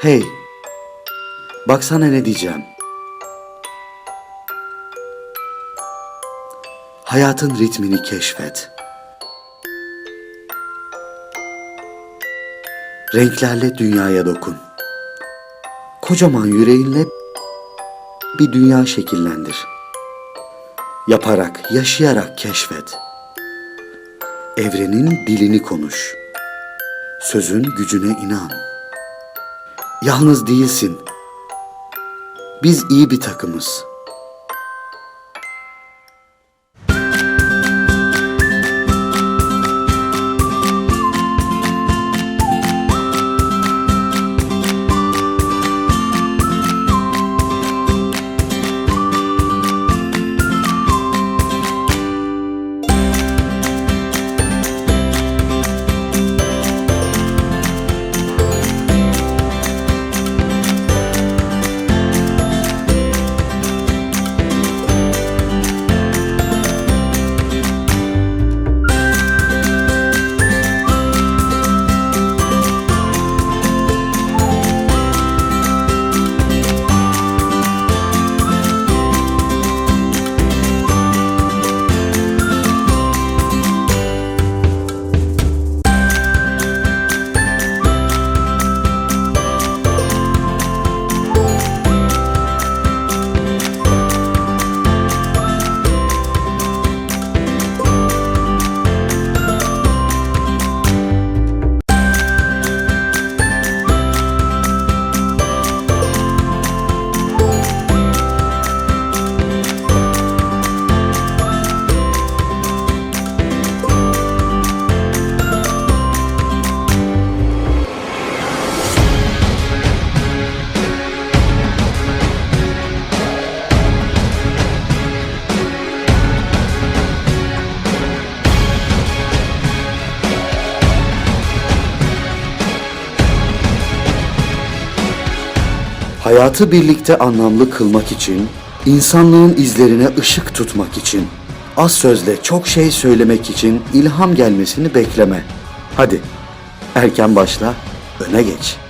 Hey, baksana ne diyeceğim. Hayatın ritmini keşfet. Renklerle dünyaya dokun. Kocaman yüreğinle bir dünya şekillendir. Yaparak, yaşayarak keşfet. Evrenin dilini konuş. Sözün gücüne inan. Yalnız değilsin. Biz iyi bir takımız. Hayatı birlikte anlamlı kılmak için, insanlığın izlerine ışık tutmak için, az sözle çok şey söylemek için ilham gelmesini bekleme. Hadi, erken başla, öne geç.''